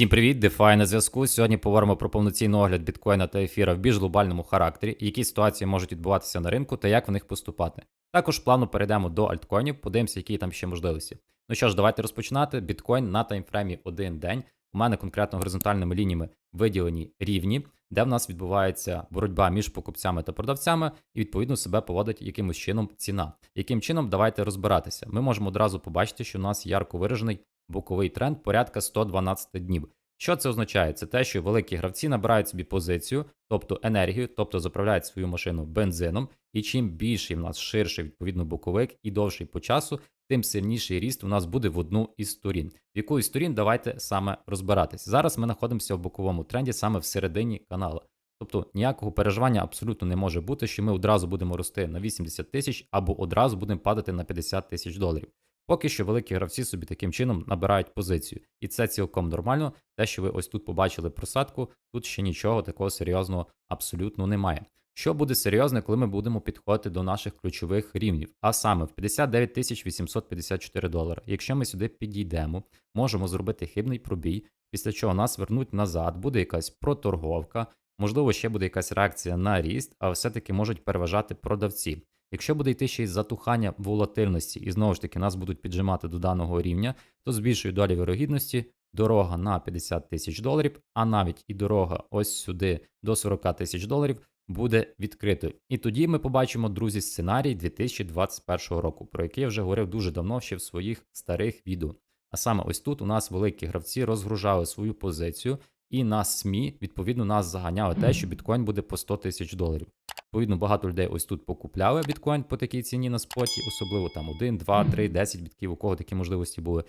Всім привіт, DeFi на зв'язку. Сьогодні поговоримо про повноцінний огляд біткоїна та ефіра в більш глобальному характері, які ситуації можуть відбуватися на ринку та як в них поступати. Також плану перейдемо до альткоїнів, подивимося, які там ще можливості. Ну що ж, давайте розпочинати. Біткоін на таймфреймі один день. У мене конкретно горизонтальними лініями виділені рівні, де в нас відбувається боротьба між покупцями та продавцями, і відповідно себе поводить якимось чином ціна. Яким чином давайте розбиратися. Ми можемо одразу побачити, що у нас ярко виражений боковий тренд порядка 112 днів. Що це означає? Це те, що великі гравці набирають собі позицію, тобто енергію, тобто заправляють свою машину бензином, і чим більший в нас ширший відповідно боковик і довший по часу, тим сильніший ріст у нас буде в одну із сторін. В яку із сторін давайте саме розбиратись. Зараз ми знаходимося в боковому тренді саме в середині каналу. Тобто ніякого переживання абсолютно не може бути, що ми одразу будемо рости на 80 тисяч або одразу будемо падати на 50 тисяч доларів. Поки що великі гравці собі таким чином набирають позицію. І це цілком нормально. Те, що ви ось тут побачили просадку, тут ще нічого такого серйозного абсолютно немає. Що буде серйозне, коли ми будемо підходити до наших ключових рівнів, а саме в 59 854 долари. Якщо ми сюди підійдемо, можемо зробити хибний пробій, після чого нас вернуть назад, буде якась проторговка, можливо, ще буде якась реакція на ріст, а все-таки можуть переважати продавці. Якщо буде йти ще й затухання волатильності, і знову ж таки нас будуть піджимати до даного рівня, то з більшою долі вирогідності дорога на 50 тисяч доларів, а навіть і дорога ось сюди до 40 тисяч доларів буде відкритою. І тоді ми побачимо, друзі, сценарій 2021 року, про який я вже говорив дуже давно ще в своїх старих відео. А саме ось тут у нас великі гравці розгружали свою позицію, і на СМІ, відповідно, нас заганяли те, що біткоін буде по 100 тисяч доларів. Відповідно, багато людей ось тут покупляли біткоін по такій ціні на споті, особливо там 1, 2, 3, 10 бітків, у кого такі можливості були.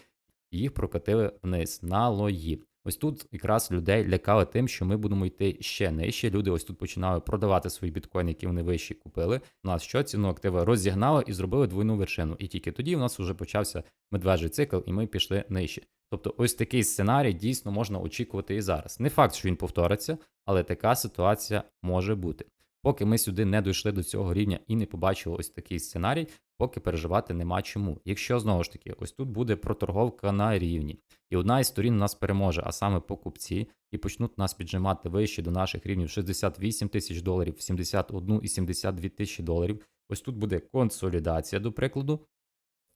І їх прокатили вниз на лої. Ось тут якраз людей лякали тим, що ми будемо йти ще нижче. Люди ось тут починали продавати свої біткоїни, які вони вищі купили. У нас що ціну активи розігнали і зробили двойну вершину. І тільки тоді у нас вже почався медвежий цикл, і ми пішли нижче. Тобто, ось такий сценарій дійсно можна очікувати і зараз. Не факт, що він повториться, але така ситуація може бути. Поки ми сюди не дійшли до цього рівня і не побачили ось такий сценарій, поки переживати нема чому. Якщо знову ж таки, ось тут буде проторговка на рівні, і одна із сторін нас переможе, а саме покупці, і почнуть нас піджимати вище до наших рівнів 68 тисяч доларів, 71 і 72 тисячі доларів. Ось тут буде консолідація, до прикладу.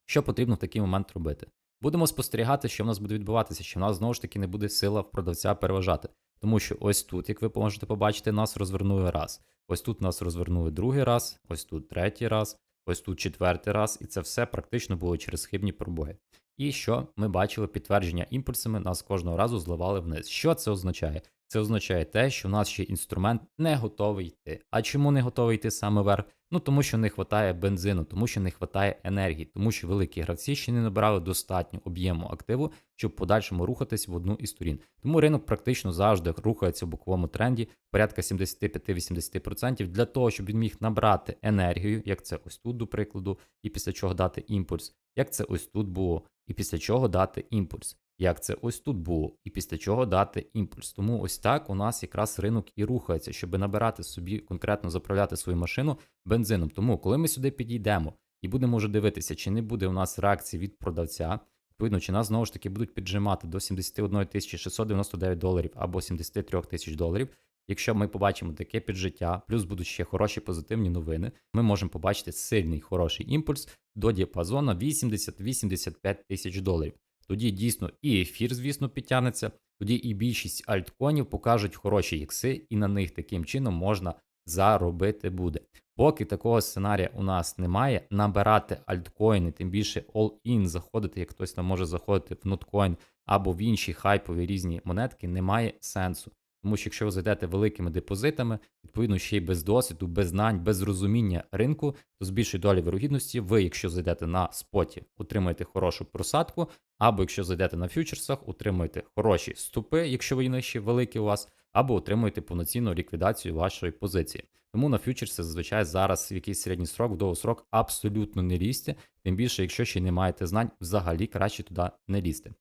Що потрібно в такий момент робити? Будемо спостерігати, що в нас буде відбуватися, що в нас знову ж таки не буде сила в продавця переважати. Тому що ось тут, як ви можете побачити, нас розвернули раз. Ось тут нас розвернули другий раз, ось тут третій раз, ось тут четвертий раз, і це все практично було через хибні пробої. І що ми бачили підтвердження імпульсами, нас кожного разу зливали вниз. Що це означає? Це означає те, що у нас ще інструмент не готовий йти. А чому не готовий йти саме вверх? Ну тому що не вистачає бензину, тому що не вистачає енергії, тому що великі гравці ще не набирали достатньо об'єму активу, щоб в подальшому рухатись в одну із сторін. Тому ринок практично завжди рухається в боковому тренді, порядка 75-80% для того, щоб він міг набрати енергію, як це ось тут, до прикладу, і після чого дати імпульс, як це ось тут було, і після чого дати імпульс як це ось тут було, і після чого дати імпульс. Тому ось так у нас якраз ринок і рухається, щоб набирати собі конкретно заправляти свою машину бензином. Тому, коли ми сюди підійдемо і будемо вже дивитися, чи не буде у нас реакції від продавця, відповідно, чи нас знову ж таки будуть піджимати до 71 699 доларів або 73 тисяч доларів. Якщо ми побачимо таке піджиття, плюс будуть ще хороші позитивні новини, ми можемо побачити сильний хороший імпульс до діапазону 80-85 тисяч доларів. Тоді дійсно і ефір, звісно, підтягнеться, тоді і більшість альткоїнів покажуть хороші ікси, і на них таким чином можна заробити буде. Поки такого сценарія у нас немає, набирати альткоїни, тим більше all-in заходити, як хтось там може заходити в ноткоін або в інші хайпові різні монетки, немає сенсу. Тому що якщо ви зайдете великими депозитами, відповідно ще й без досвіду, без знань, без розуміння ринку, то з більшої долі вирогідності, ви, якщо зайдете на споті, отримаєте хорошу просадку, або якщо зайдете на фьючерсах, отримуєте хороші ступи, якщо вони ще великі у вас, або отримуєте повноцінну ліквідацію вашої позиції. Тому на фьючерси зазвичай зараз якийсь середній срок, в довгосрок абсолютно не лізьте, тим більше, якщо ще не маєте знань, взагалі краще туди не лізти.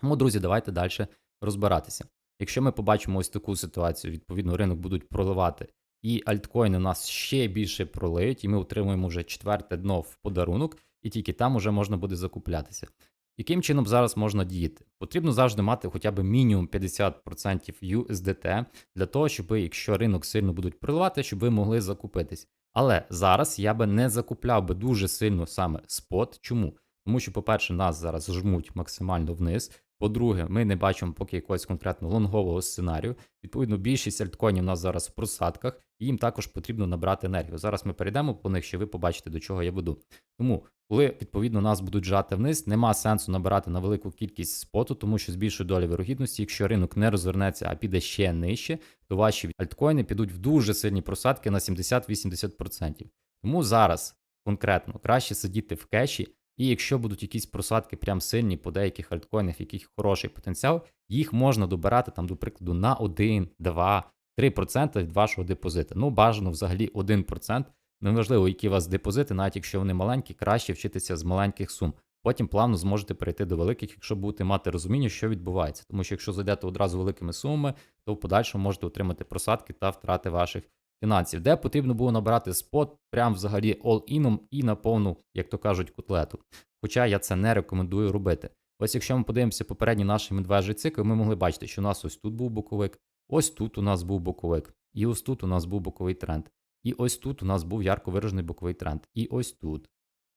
Тому, друзі, давайте далі розбиратися. Якщо ми побачимо ось таку ситуацію, відповідно, ринок будуть проливати, і альткоїни нас ще більше пролиють, і ми отримуємо вже четверте дно в подарунок, і тільки там уже можна буде закуплятися. Яким чином зараз можна діяти? Потрібно завжди мати хоча б мінімум 50% USDT для того, щоб якщо ринок сильно будуть проливати, щоб ви могли закупитись. Але зараз я би не закупляв би дуже сильно саме спот. Чому? Тому що, по-перше, нас зараз жмуть максимально вниз. По-друге, ми не бачимо поки якогось конкретно лонгового сценарію. Відповідно, більшість альткоїнів у нас зараз в просадках, і їм також потрібно набрати енергію. Зараз ми перейдемо по них, щоб ви побачите, до чого я веду. Тому, коли відповідно нас будуть жати вниз, нема сенсу набирати на велику кількість споту, тому що з більшою долі вирогідності, якщо ринок не розвернеться, а піде ще нижче, то ваші альткоїни підуть в дуже сильні просадки на 70-80%. Тому зараз конкретно краще сидіти в кеші. І якщо будуть якісь просадки прям сильні по деяких альткоїнах, яких хороший потенціал, їх можна добирати там, до прикладу, на 1, 2, 3% від вашого депозита. Ну, бажано взагалі 1%. Неважливо, які у вас депозити, навіть якщо вони маленькі, краще вчитися з маленьких сум. Потім плавно зможете перейти до великих, якщо будете мати розуміння, що відбувається. Тому що якщо зайдете одразу великими сумами, то в подальшому можете отримати просадки та втрати ваших фінансів, де потрібно було набирати спот прям взагалі all-іном і на повну, як то кажуть, котлету. Хоча я це не рекомендую робити. Ось якщо ми подивимося попередній наш медвежий цикл, ми могли бачити, що у нас ось тут був боковик, ось тут у нас був боковик, і ось тут у нас був боковий тренд. І ось тут у нас був ярко виражений боковий тренд. І ось тут.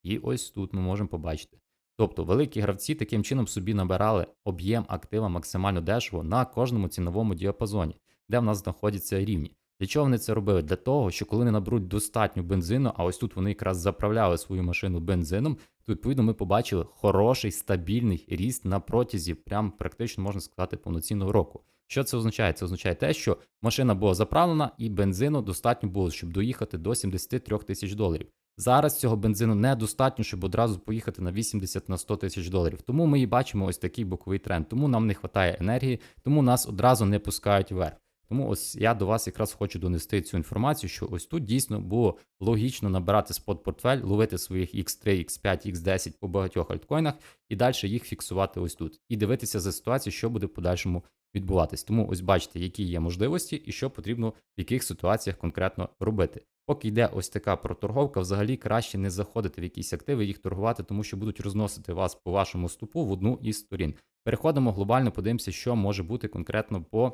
І ось тут ми можемо побачити. Тобто великі гравці таким чином собі набирали об'єм актива максимально дешево на кожному ціновому діапазоні, де в нас знаходяться рівні. Для чого вони це робили? Для того, що коли не наберуть достатньо бензину, а ось тут вони якраз заправляли свою машину бензином, то відповідно ми побачили хороший стабільний ріст на протязі, прям практично можна сказати, повноцінного року. Що це означає? Це означає те, що машина була заправлена і бензину достатньо було, щоб доїхати до 73 тисяч доларів. Зараз цього бензину недостатньо, щоб одразу поїхати на 80 на 100 тисяч доларів. Тому ми і бачимо ось такий боковий тренд. Тому нам не вистачає енергії, тому нас одразу не пускають вверх. Тому ось я до вас якраз хочу донести цю інформацію, що ось тут дійсно було логічно набирати спот-портфель, ловити своїх X3, X5, X10 по багатьох альткоїнах і далі їх фіксувати ось тут. І дивитися за ситуацією, що буде в подальшому відбуватись. Тому ось бачите, які є можливості і що потрібно в яких ситуаціях конкретно робити. Поки йде ось така проторговка, взагалі краще не заходити в якісь активи, їх торгувати, тому що будуть розносити вас по вашому ступу в одну із сторін. Переходимо глобально, подивимося, що може бути конкретно по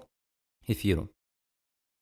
ефіру.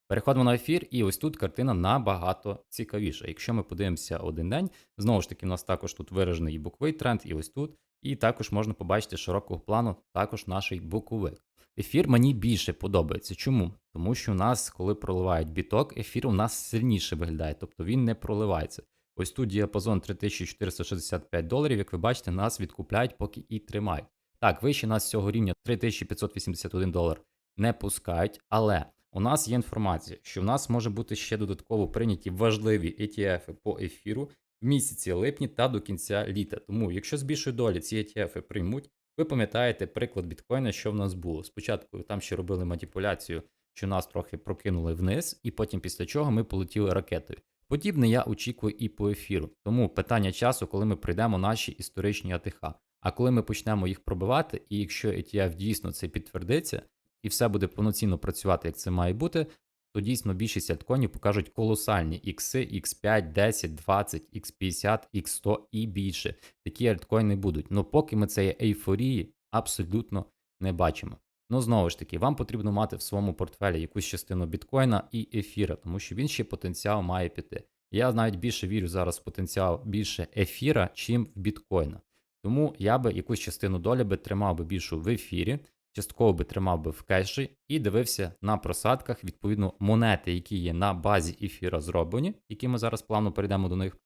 Переходимо на ефір, і ось тут картина набагато цікавіша. Якщо ми подивимося один день, знову ж таки, у нас також тут виражений і боковий тренд, і ось тут. І також можна побачити широкого плану також наш боковик. Ефір мені більше подобається. Чому? Тому що у нас, коли проливають біток, ефір у нас сильніше виглядає, тобто він не проливається. Ось тут діапазон 3465 доларів, як ви бачите, нас відкупляють, поки і тримають. Так, вище нас з цього рівня 3581 долар не пускають, але у нас є інформація, що в нас може бути ще додатково прийняті важливі ETF по ефіру в місяці липні та до кінця літа. Тому, якщо з більшої долі ці ETF приймуть, ви пам'ятаєте приклад біткоїна, що в нас було. Спочатку там ще робили маніпуляцію, що нас трохи прокинули вниз, і потім після чого ми полетіли ракетою. Подібне я очікую і по ефіру. Тому питання часу, коли ми прийдемо наші історичні АТХ. А коли ми почнемо їх пробивати, і якщо ETF дійсно це підтвердиться, і все буде повноцінно працювати, як це має бути, то дійсно більшість альткоїнів покажуть колосальні ікси, X5, 10, 20, X50, X100 і більше. Такі альткоїни будуть. Ну поки ми цієї ейфорії абсолютно не бачимо. Ну, знову ж таки, вам потрібно мати в своєму портфелі якусь частину біткоїна і ефіра, тому що він ще потенціал має піти. Я навіть більше вірю зараз в потенціал більше ефіра, чим в біткоїна. Тому я би якусь частину долі би тримав би більшу в ефірі, частково би тримав би в кеші і дивився на просадках, відповідно, монети, які є на базі ефіра зроблені, які ми зараз плавно перейдемо до них.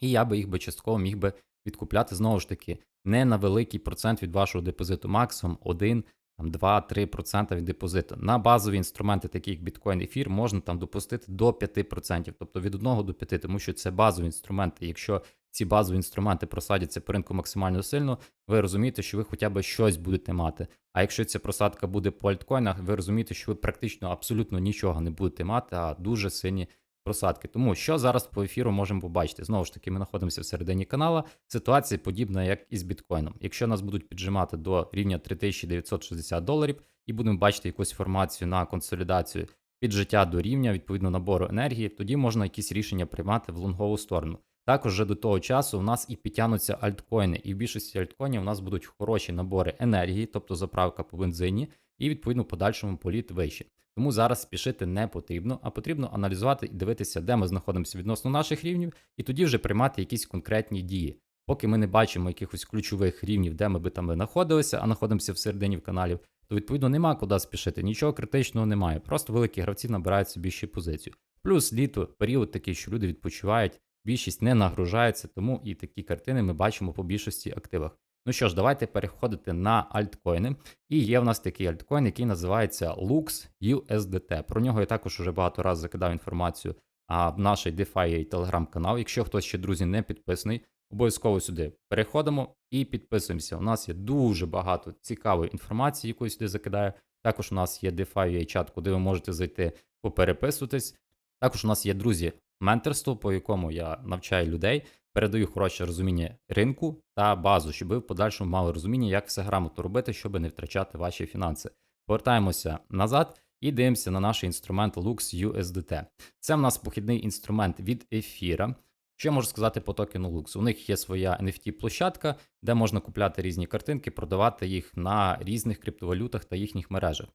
І я би їх би частково міг би відкупляти знову ж таки не на великий процент від вашого депозиту, максимум 1, там 2-3% від депозиту. На базові інструменти, такі як біткоін ефір, можна там допустити до 5%, тобто від 1 до 5, тому що це базові інструменти. Якщо ці базові інструменти просадяться по ринку максимально сильно, ви розумієте, що ви хоча б щось будете мати. А якщо ця просадка буде по альткоїнах, ви розумієте, що ви практично абсолютно нічого не будете мати, а дуже сильні просадки. Тому що зараз по ефіру можемо побачити. Знову ж таки, ми знаходимося в середині канала. Ситуація подібна, як і з біткоїном. Якщо нас будуть піджимати до рівня 3960 доларів і будемо бачити якусь формацію на консолідацію піджиття до рівня, відповідно набору енергії, тоді можна якісь рішення приймати в лонгову сторону. Також вже до того часу у нас і підтягнуться альткоїни, і в більшості альткоїнів у нас будуть хороші набори енергії, тобто заправка по бензині, і відповідно в подальшому політ вище. Тому зараз спішити не потрібно, а потрібно аналізувати і дивитися, де ми знаходимося відносно наших рівнів, і тоді вже приймати якісь конкретні дії. Поки ми не бачимо якихось ключових рівнів, де ми би там знаходилися, а знаходимося в середині в каналів, то відповідно нема куди спішити. Нічого критичного немає. Просто великі гравці набирають собі ще позицію. Плюс літо період такий, що люди відпочивають, більшість не нагружається, тому і такі картини ми бачимо по більшості активах. Ну що ж, давайте переходити на альткоїни. І є в нас такий альткоін, який називається Lux USDT. Про нього я також вже багато разів закидав інформацію а, в наш DeFi телеграм-канал. Якщо хтось ще, друзі, не підписаний, обов'язково сюди переходимо і підписуємося. У нас є дуже багато цікавої інформації, яку я сюди закидаю. Також у нас є DeFi чат, куди ви можете зайти попереписуватись. Також у нас є друзі менторство, по якому я навчаю людей, передаю хороше розуміння ринку та базу, щоб ви в подальшому мали розуміння, як все грамотно робити, щоб не втрачати ваші фінанси. Повертаємося назад і дивимося на наш інструмент Lux USDT. Це в нас похідний інструмент від ефіра. Що я можу сказати по токену Lux? У них є своя NFT-площадка, де можна купляти різні картинки, продавати їх на різних криптовалютах та їхніх мережах.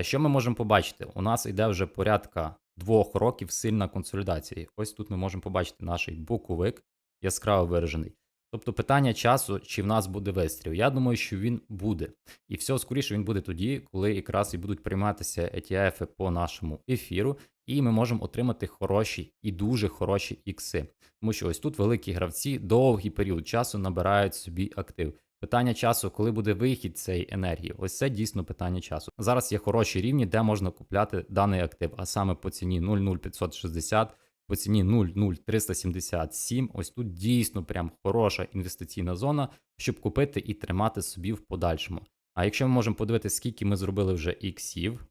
Що ми можемо побачити? У нас йде вже порядка двох років сильна консолідація. Ось тут ми можемо побачити наш боковик, яскраво виражений. Тобто питання часу, чи в нас буде вистріл. Я думаю, що він буде. І все скоріше він буде тоді, коли якраз і будуть прийматися ETF по нашому ефіру, і ми можемо отримати хороші і дуже хороші ікси. Тому що ось тут великі гравці довгий період часу набирають собі актив. Питання часу, коли буде вихід цієї енергії, ось це дійсно питання часу. Зараз є хороші рівні, де можна купляти даний актив, а саме по ціні 00560, по ціні 00377. Ось тут дійсно прям хороша інвестиційна зона, щоб купити і тримати собі в подальшому. А якщо ми можемо подивитися, скільки ми зробили вже іксів,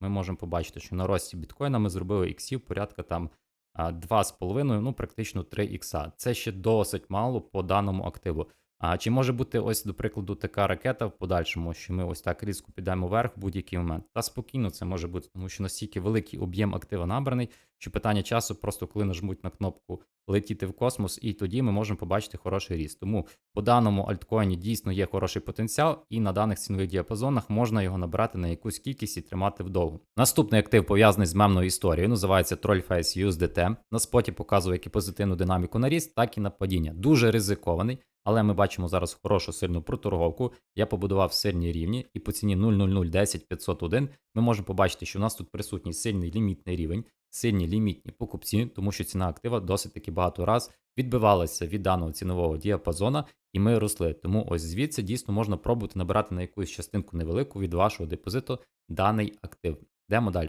ми можемо побачити, що на рості біткоїна ми зробили іксів порядка там 2,5, ну практично 3 ікса. Це ще досить мало по даному активу. А чи може бути ось, до прикладу, така ракета в подальшому, що ми ось так різко підемо вверх в будь-який момент? Та спокійно це може бути, тому що настільки великий об'єм актива набраний, що питання часу просто коли нажмуть на кнопку летіти в космос, і тоді ми можемо побачити хороший ріст. Тому по даному альткоїні дійсно є хороший потенціал, і на даних цінових діапазонах можна його набрати на якусь кількість і тримати вдовго. Наступний актив пов'язаний з мемною історією, називається Trollface USDT. На споті показує як і позитивну динаміку на ріст, так і на падіння. Дуже ризикований. Але ми бачимо зараз хорошу сильну проторговку. Я побудував сильні рівні, і по ціні 00010 501 ми можемо побачити, що у нас тут присутній сильний лімітний рівень, сильні лімітні покупці, тому що ціна актива досить таки багато раз відбивалася від даного цінового діапазона, і ми росли. Тому ось звідси дійсно можна пробувати набирати на якусь частинку невелику від вашого депозиту даний актив. Йдемо далі.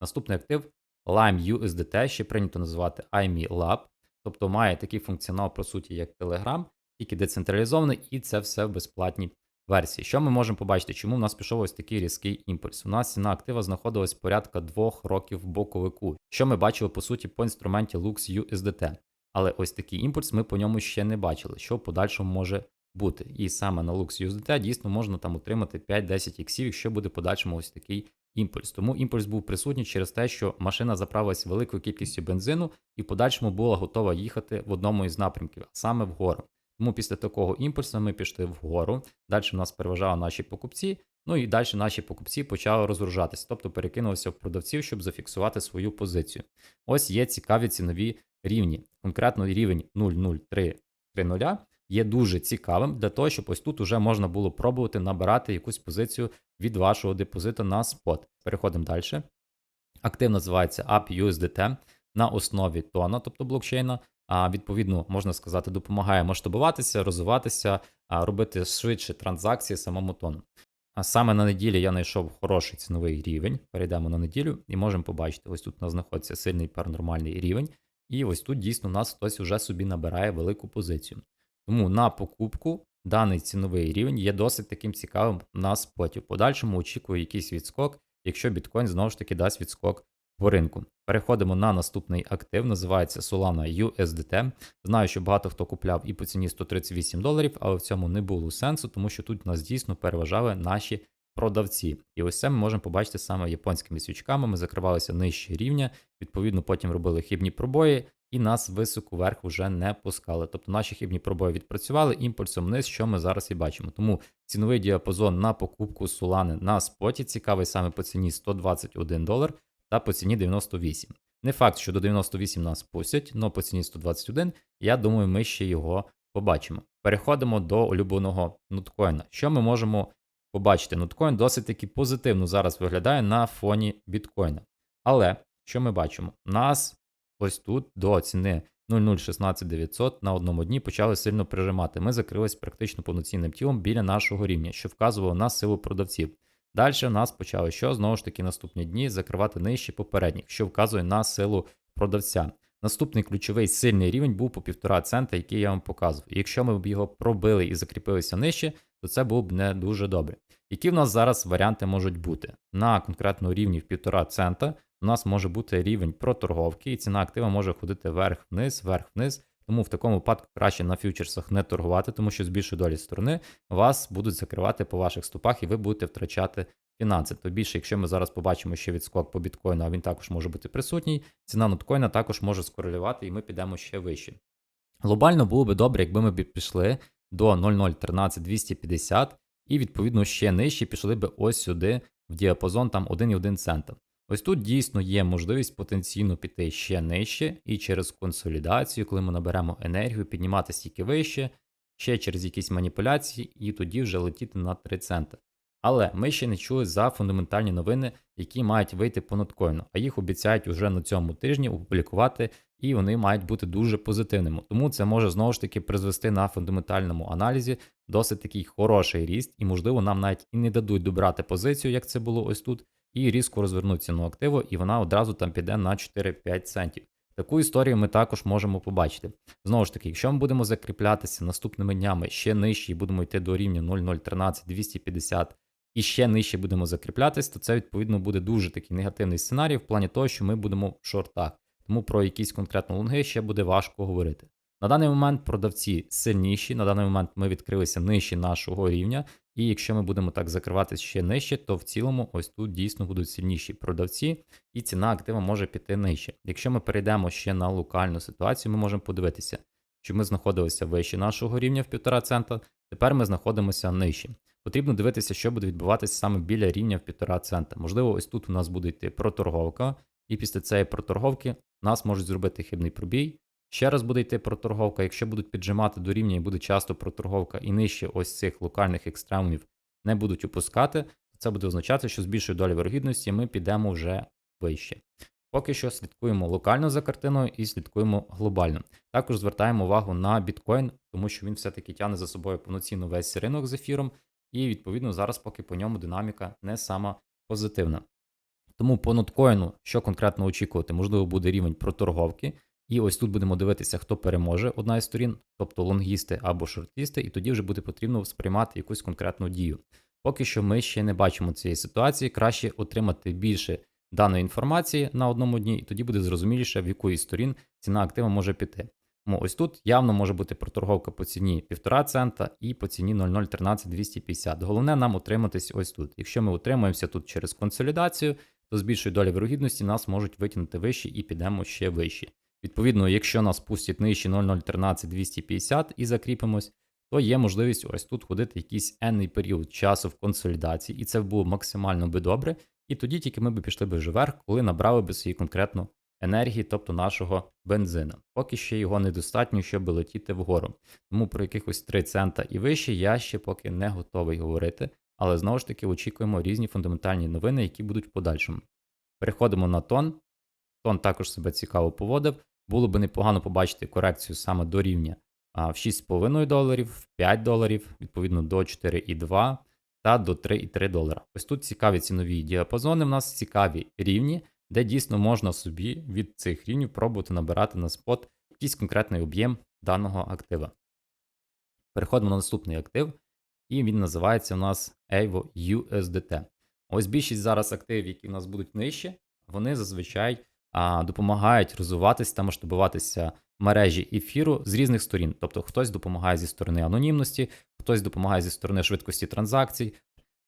Наступний актив Lime USDT, ще прийнято називати IME Lab, тобто має такий функціонал, по суті, як Telegram тільки децентралізований, і це все в безплатній версії. Що ми можемо побачити? Чому в нас пішов ось такий різкий імпульс? У нас ціна актива знаходилась порядка двох років боковику, що ми бачили по суті по інструменті Lux USDT. Але ось такий імпульс ми по ньому ще не бачили, що в подальшому може бути. І саме на Lux USDT дійсно можна там отримати 5-10 іксів, якщо буде подальшому ось такий імпульс. Тому імпульс був присутній через те, що машина заправилась великою кількістю бензину і в подальшому була готова їхати в одному із напрямків, а саме вгору. Тому після такого імпульсу ми пішли вгору. Далі в нас переважали наші покупці. Ну і далі наші покупці почали розгружатися, тобто перекинулися в продавців, щоб зафіксувати свою позицію. Ось є цікаві цінові рівні. Конкретно рівень 00330 є дуже цікавим для того, щоб ось тут вже можна було пробувати набирати якусь позицію від вашого депозиту на спот. Переходимо далі. Актив називається UpUSDT на основі тона, тобто блокчейна а відповідно, можна сказати, допомагає масштабуватися, розвиватися, робити швидше транзакції самому тону. А саме на неділі я знайшов хороший ціновий рівень. Перейдемо на неділю і можемо побачити, ось тут у нас знаходиться сильний паранормальний рівень, і ось тут дійсно у нас хтось вже собі набирає велику позицію. Тому на покупку даний ціновий рівень є досить таким цікавим на споті. В подальшому очікую якийсь відскок, якщо біткоін знову ж таки дасть відскок по ринку. Переходимо на наступний актив, називається Solana USDT. Знаю, що багато хто купляв і по ціні 138 доларів, але в цьому не було сенсу, тому що тут нас дійсно переважали наші продавці. І ось це ми можемо побачити саме японськими свічками. Ми закривалися нижче рівня, відповідно, потім робили хибні пробої. і нас високо вверх вже не пускали. Тобто наші хибні пробої відпрацювали імпульсом вниз, що ми зараз і бачимо. Тому ціновий діапазон на покупку Solana на споті цікавий саме по ціні 121 долар та по ціні 98. Не факт, що до 98 нас пустять, але по ціні 121, я думаю, ми ще його побачимо. Переходимо до улюбленого ноткоїна. Що ми можемо побачити? Ноткоін досить таки позитивно зараз виглядає на фоні біткоїна. Але що ми бачимо? Нас ось тут до ціни 0016900 на одному дні почали сильно прижимати. Ми закрились практично повноцінним тілом біля нашого рівня, що вказувало на силу продавців. Далі нас почали що знову ж таки наступні дні закривати нижче попередніх, що вказує на силу продавця. Наступний ключовий сильний рівень був по 1,5 цента, який я вам показував. І якщо ми б його пробили і закріпилися нижче, то це було б не дуже добре. Які в нас зараз варіанти можуть бути? На конкретному рівні в 1,5 цента у нас може бути рівень проторговки, і ціна актива може ходити вверх-вниз, вверх-вниз. Тому в такому випадку краще на фьючерсах не торгувати, тому що з більшої долі сторони вас будуть закривати по ваших стопах, і ви будете втрачати фінанси. То більше, якщо ми зараз побачимо ще відскок по біткоїну, а він також може бути присутній, ціна ноткоїна також може скорелювати, і ми підемо ще вище. Глобально було би добре, якби ми пішли до 0,013-250 і відповідно ще нижче пішли би ось сюди в діапазон там 1,1 цента. Ось тут дійсно є можливість потенційно піти ще нижче, і через консолідацію, коли ми наберемо енергію, підніматися тільки вище, ще через якісь маніпуляції, і тоді вже летіти на 3 цента. Але ми ще не чули за фундаментальні новини, які мають вийти по ноткоїну, а їх обіцяють уже на цьому тижні опублікувати, і вони мають бути дуже позитивними. Тому це може знову ж таки призвести на фундаментальному аналізі досить такий хороший ріст, і, можливо, нам навіть і не дадуть добрати позицію, як це було ось тут, і різко розвернуть ціну активу, і вона одразу там піде на 4-5 центів. Таку історію ми також можемо побачити. Знову ж таки, якщо ми будемо закріплятися наступними днями ще нижче і будемо йти до рівня 0,013 250 і ще нижче будемо закріплятись, то це відповідно буде дуже такий негативний сценарій в плані того, що ми будемо в шортах. Тому про якісь конкретно лонги ще буде важко говорити. На даний момент продавці сильніші, на даний момент ми відкрилися нижче нашого рівня, і якщо ми будемо так закриватися ще нижче, то в цілому ось тут дійсно будуть сильніші продавці, і ціна актива може піти нижче. Якщо ми перейдемо ще на локальну ситуацію, ми можемо подивитися, що ми знаходилися вище нашого рівня в 1,5 цента, тепер ми знаходимося нижче. Потрібно дивитися, що буде відбуватися саме біля рівня в 1,5 цента. Можливо, ось тут у нас буде йти проторговка, і після цієї проторговки нас можуть зробити хибний пробій. Ще раз буде йти проторговка. Якщо будуть піджимати до рівня і буде часто проторговка і нижче ось цих локальних екстремумів не будуть опускати, це буде означати, що з більшою долею вирогідності ми підемо вже вище. Поки що слідкуємо локально за картиною і слідкуємо глобально. Також звертаємо увагу на біткоін, тому що він все-таки тягне за собою повноцінно весь ринок з ефіром, і відповідно зараз поки по ньому динаміка не сама позитивна. Тому по ноткоїну, що конкретно очікувати, можливо, буде рівень проторговки. І ось тут будемо дивитися, хто переможе одна із сторін, тобто лонгісти або шортісти, і тоді вже буде потрібно сприймати якусь конкретну дію. Поки що ми ще не бачимо цієї ситуації, краще отримати більше даної інформації на одному дні, і тоді буде зрозуміліше, в яку із сторін ціна актива може піти. Тому ось тут явно може бути проторговка по ціні 1,5 цента і по ціні 0,013-250. Головне нам утриматись ось тут. Якщо ми утримуємося тут через консолідацію, то з більшою долі вирогідності нас можуть витягнути вище і підемо ще вище. Відповідно, якщо нас пустять нижче 0,013-250 і закріпимось, то є можливість ось тут ходити якийсь енний період часу в консолідації, і це було максимально би добре. І тоді тільки ми б пішли б вже вверх, коли набрали б свої конкретну енергії, тобто нашого бензина. Поки ще його недостатньо, щоб летіти вгору. Тому про якихось 3 цента і вище я ще поки не готовий говорити, але знову ж таки очікуємо різні фундаментальні новини, які будуть в подальшому. Переходимо на тон. Тон також себе цікаво поводив. Було б непогано побачити корекцію саме до рівня в 6,5 доларів, в 5 доларів, відповідно до 4,2 та до 3,3 долара. Ось тут цікаві цінові діапазони. У нас цікаві рівні, де дійсно можна собі від цих рівнів пробувати набирати на спот якийсь конкретний об'єм даного актива. Переходимо на наступний актив, і він називається у нас EVO USDT. Ось більшість зараз активів, які у нас будуть нижче, вони зазвичай допомагають розвиватися та масштабуватися мережі ефіру з різних сторін. Тобто хтось допомагає зі сторони анонімності, хтось допомагає зі сторони швидкості транзакцій,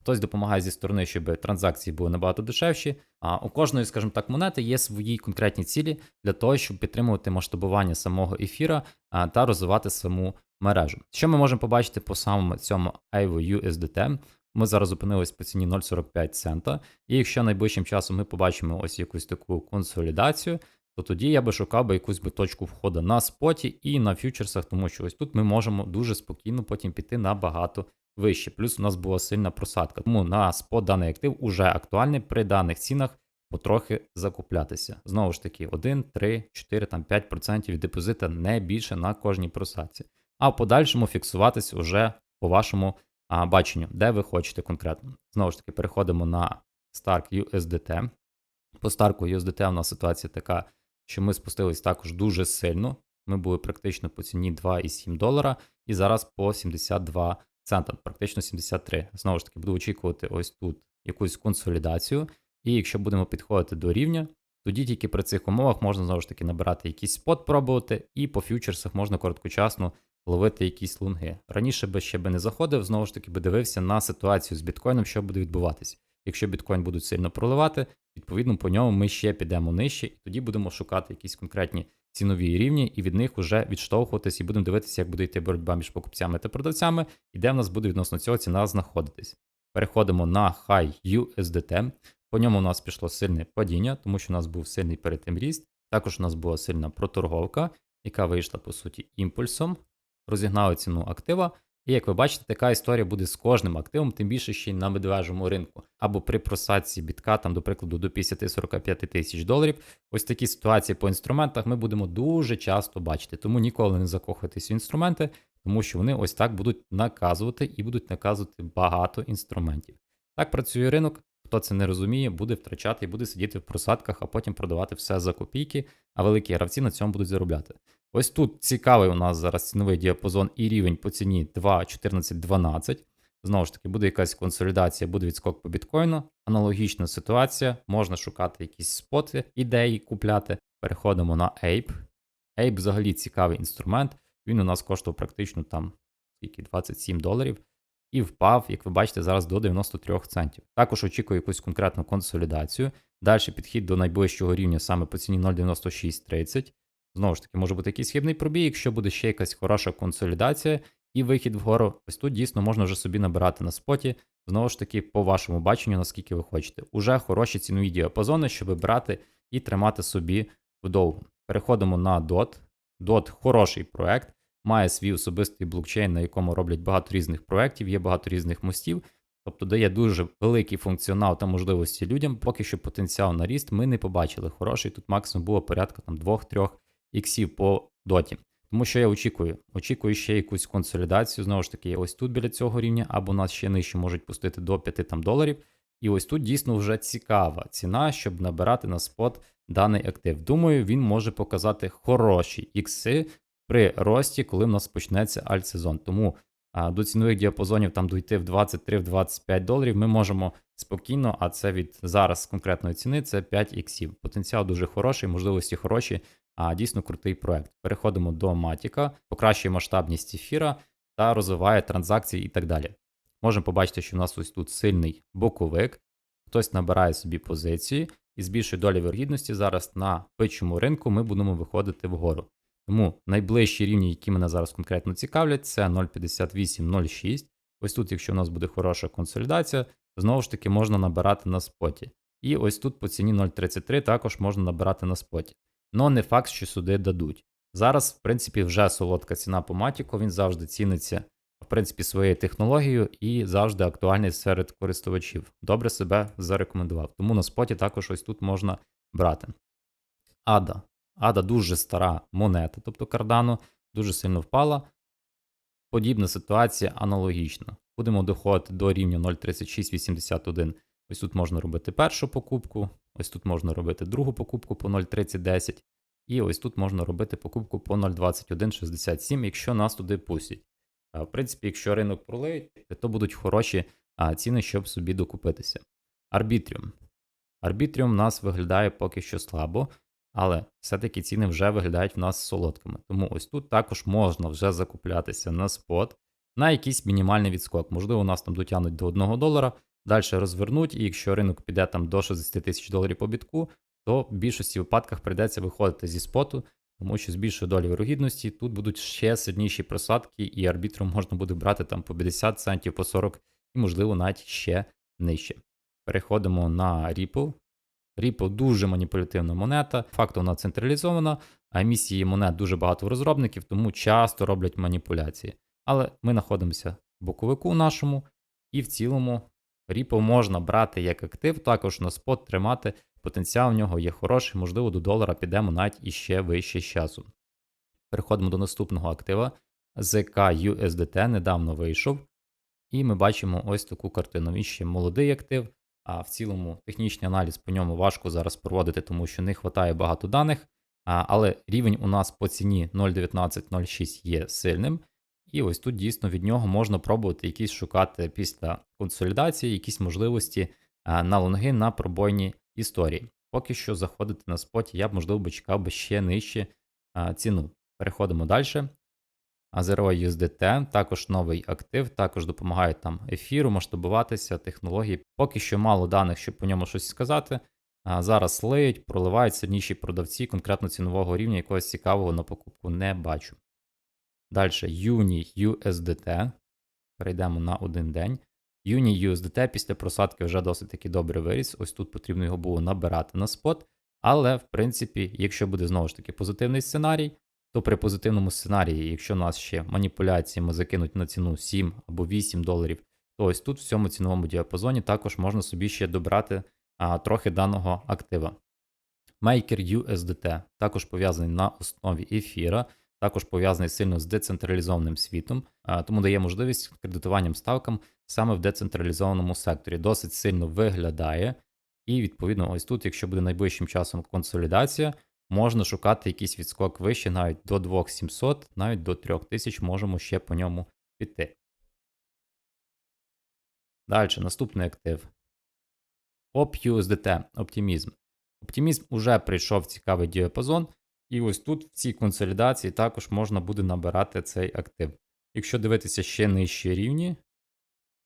Хтось допомагає зі сторони, щоб транзакції були набагато дешевші. А у кожної, скажімо так, монети є свої конкретні цілі для того, щоб підтримувати масштабування самого ефіра та розвивати саму мережу. Що ми можемо побачити по самому цьому AVO USDT? Ми зараз зупинились по ціні 0,45 цента. І якщо найближчим часом ми побачимо ось якусь таку консолідацію, то тоді я би шукав би якусь би точку входу на споті і на фьючерсах, тому що ось тут ми можемо дуже спокійно потім піти набагато вище. Плюс у нас була сильна просадка. Тому на спот даний актив уже актуальний при даних цінах потрохи закуплятися. Знову ж таки, 1, 3, 4, там 5% від депозита не більше на кожній просадці. А в подальшому фіксуватись уже по вашому а, баченню, де ви хочете конкретно. Знову ж таки, переходимо на Stark USDT. По Stark USDT у нас ситуація така, що ми спустились також дуже сильно. Ми були практично по ціні 2,7 долара, і зараз по 72 цента, практично 73. Знову ж таки, буду очікувати ось тут якусь консолідацію. І якщо будемо підходити до рівня, тоді тільки при цих умовах можна знову ж таки набирати якийсь спот, пробувати, і по фьючерсах можна короткочасно ловити якісь лунги. Раніше би ще би не заходив, знову ж таки би дивився на ситуацію з біткоїном, що буде відбуватися. Якщо біткоін будуть сильно проливати, відповідно по ньому ми ще підемо нижче, і тоді будемо шукати якісь конкретні цінові рівні, і від них вже відштовхуватись, і будемо дивитися, як буде йти боротьба між покупцями та продавцями, і де в нас буде відносно цього ціна знаходитись. Переходимо на High USDT. По ньому у нас пішло сильне падіння, тому що у нас був сильний перед тим ріст. Також у нас була сильна проторговка, яка вийшла, по суті, імпульсом, розігнали ціну актива. І як ви бачите, така історія буде з кожним активом, тим більше ще й на медвежому ринку. Або при просадці бітка, там, до прикладу, до 50-45 тисяч доларів. Ось такі ситуації по інструментах ми будемо дуже часто бачити. Тому ніколи не закохуйтесь в інструменти, тому що вони ось так будуть наказувати і будуть наказувати багато інструментів. Так працює ринок. Хто це не розуміє, буде втрачати і буде сидіти в просадках, а потім продавати все за копійки, а великі гравці на цьому будуть заробляти. Ось тут цікавий у нас зараз ціновий діапазон і рівень по ціні 2.14.12. Знову ж таки, буде якась консолідація, буде відскок по біткоїну. Аналогічна ситуація. Можна шукати якісь споти, ідеї купляти. Переходимо на Ape. Ape взагалі цікавий інструмент. Він у нас коштував практично там скільки 27 доларів. І впав, як ви бачите, зараз до 93 центів. Також очікую якусь конкретну консолідацію. Далі підхід до найближчого рівня саме по ціні 0,9630. Знову ж таки, може бути якийсь хибний пробій, якщо буде ще якась хороша консолідація і вихід вгору. Ось тут дійсно можна вже собі набирати на споті. Знову ж таки, по вашому баченню, наскільки ви хочете. Уже хороші цінові діапазони, щоб брати і тримати собі вдовго. Переходимо на DOT. DOT хороший проект, має свій особистий блокчейн, на якому роблять багато різних проєктів, є багато різних мостів. Тобто дає дуже великий функціонал та можливості людям. Поки що потенціал на ріст ми не побачили хороший. Тут максимум було порядка там 2-3 іксів по доті. Тому що я очікую, очікую ще якусь консолідацію. Знову ж таки, ось тут біля цього рівня, або нас ще нижче можуть пустити до 5 там, доларів. І ось тут дійсно вже цікава ціна, щоб набирати на спот даний актив. Думаю, він може показати хороші ікси при рості, коли в нас почнеться альтсезон. Тому а, до цінових діапазонів там дойти в 23-25 доларів ми можемо спокійно, а це від зараз конкретної ціни це 5 іксів. Потенціал дуже хороший, можливості хороші, а дійсно крутий проект. Переходимо до Матіка, покращує масштабність ефіра та розвиває транзакції і так далі. Можемо побачити, що у нас ось тут сильний боковик, хтось набирає собі позиції і з більшою долі вирогідності зараз на пичому ринку ми будемо виходити вгору. Тому найближчі рівні, які мене зараз конкретно цікавлять, це 0,5806. Ось тут, якщо у нас буде хороша консолідація, знову ж таки можна набирати на споті. І ось тут по ціні 0,33 також можна набирати на споті. Но не факт, що сюди дадуть. Зараз, в принципі, вже солодка ціна по Матіку, він завжди ціниться, в принципі, своєю технологією і завжди актуальний серед користувачів. Добре себе зарекомендував. Тому на споті також ось тут можна брати. Ада. Ада дуже стара монета, тобто кардану, дуже сильно впала. Подібна ситуація аналогічна. Будемо доходити до рівня 0,3681. Ось тут можна робити першу покупку, ось тут можна робити другу покупку по 0,3010, і ось тут можна робити покупку по 0,2167, якщо нас туди пустять. В принципі, якщо ринок пролиють, то будуть хороші ціни, щоб собі докупитися. Арбітріум. Арбітріум нас виглядає поки що слабо, але все-таки ціни вже виглядають в нас солодкими. Тому ось тут також можна вже закуплятися на спот на якийсь мінімальний відскок. Можливо, у нас там дотягнуть до 1 долара, далі розвернуть, і якщо ринок піде там до 60 тисяч доларів по бітку, то в більшості випадках прийдеться виходити зі споту, тому що з більшою долею вирогідності тут будуть ще сильніші просадки, і арбітром можна буде брати там по 50 центів, по 40 і, можливо, навіть ще нижче. Переходимо на Ripple. Ripple дуже маніпулятивна монета. Факт вона централізована, а емісії монет дуже багато в розробників, тому часто роблять маніпуляції. Але ми знаходимося в боковику нашому, і в цілому Ripple можна брати як актив, також на спот тримати. Потенціал в нього є хороший, можливо, до долара підемо навіть іще вище з часу. Переходимо до наступного актива. ZK USDT недавно вийшов. І ми бачимо ось таку картину. Він ще молодий актив, а в цілому технічний аналіз по ньому важко зараз проводити, тому що не вистачає багато даних. Але рівень у нас по ціні 0.1906 є сильним. І ось тут дійсно від нього можна пробувати якісь шукати після консолідації, якісь можливості на лонги на пробойні історії. Поки що заходити на споті, я б, можливо, би чекав би ще нижче ціну. Переходимо далі. Azero USDT, також новий актив, також допомагають там ефіру, масштабуватися, технології. Поки що мало даних, щоб по ньому щось сказати. А зараз леють, проливають сильніші продавці, конкретно цінового рівня якогось цікавого на покупку не бачу. Далі Uni USDT. Перейдемо на один день. Uni USDT після просадки вже досить таки добре виріс. Ось тут потрібно його було набирати на спот. Але, в принципі, якщо буде знову ж таки позитивний сценарій, то при позитивному сценарії, якщо нас ще маніпуляціями закинуть на ціну 7 або 8 доларів, то ось тут в цьому ціновому діапазоні також можна собі ще добрати а, трохи даного актива. Maker USDT також пов'язаний на основі ефіра, також пов'язаний сильно з децентралізованим світом, а, тому дає можливість кредитуванням ставкам саме в децентралізованому секторі. Досить сильно виглядає. І відповідно, ось тут, якщо буде найближчим часом консолідація, можна шукати якийсь відскок вище, навіть до 2700, навіть до 3000 можемо ще по ньому піти. Далі, наступний актив. OpUSDT, оптимізм. Оптимізм уже прийшов цікавий діапазон, і ось тут в цій консолідації також можна буде набирати цей актив. Якщо дивитися ще нижчі рівні,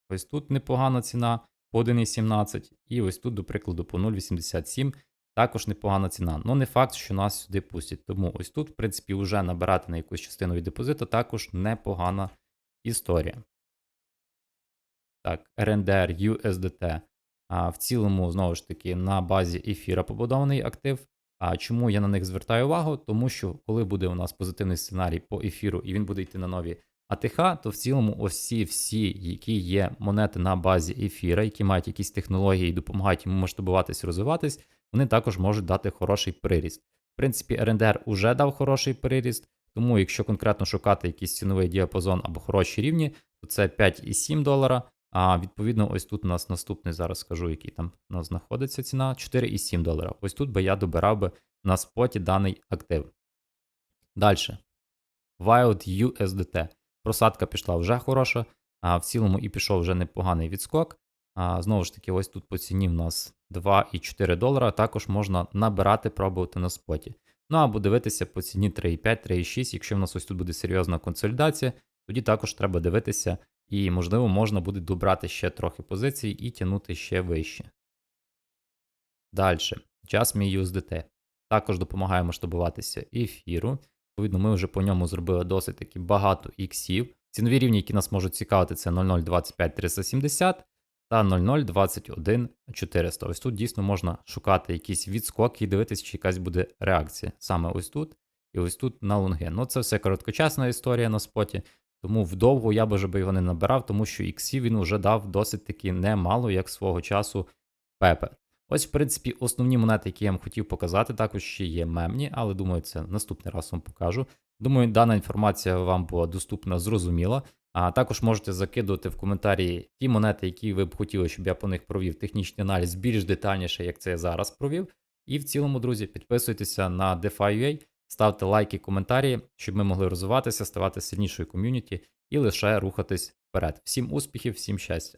ось тут непогана ціна по 1,17, і ось тут, до прикладу, по 0,87 також непогана ціна. Ну не факт, що нас сюди пустять. Тому ось тут, в принципі, вже набирати на якусь частину від депозиту також непогана історія. Так, RNDR USDT. А в цілому, знову ж таки, на базі ефіра побудований актив. А чому я на них звертаю увагу? Тому що коли буде у нас позитивний сценарій по ефіру і він буде йти на нові АТХ, то в цілому ось ці всі, які є монети на базі ефіра, які мають якісь технології і допомагають йому масштабуватись, розвиватись, вони також можуть дати хороший приріст. В принципі, РНДР уже дав хороший приріст, тому якщо конкретно шукати якийсь ціновий діапазон або хороші рівні, то це 5,7 долара. А відповідно, ось тут у нас наступний, зараз скажу, який там у нас знаходиться ціна 4,7 долара. Ось тут би я добирав би на споті даний актив. Далі. Wild USDT. Просадка пішла вже хороша, а в цілому і пішов вже непоганий відскок. А, Знову ж таки, ось тут по ціні в нас 2,4 долара. Також можна набирати, пробувати на споті. Ну або дивитися по ціні 3,5, 3,6. Якщо в нас ось тут буде серйозна консолідація, тоді також треба дивитися, і, можливо, можна буде добрати ще трохи позицій і тягнути ще вище. Далі. Jasmine USDT. Також допомагає масштабуватися ефіру. Відповідно, ми вже по ньому зробили досить таки багато іксів. Цінові рівні, які нас можуть цікавити, це 0,025 370 та 0,021 400. Ось тут дійсно можна шукати якісь відскоки і дивитися, чи якась буде реакція. Саме ось тут і ось тут на лонги. Ну, це все короткочасна історія на споті, тому вдовго я б би його не набирав, тому що іксів він вже дав досить таки немало, як свого часу Пепе. Ось, в принципі, основні монети, які я вам хотів показати, також ще є мемні, але думаю, це наступний раз вам покажу. Думаю, дана інформація вам була доступна, зрозуміла. А також можете закидувати в коментарі ті монети, які ви б хотіли, щоб я по них провів технічний аналіз більш детальніше, як це я зараз провів. І в цілому, друзі, підписуйтеся на DeFi.ua, ставте лайки, коментарі, щоб ми могли розвиватися, ставати сильнішою ком'юніті і лише рухатись вперед. Всім успіхів, всім щастя!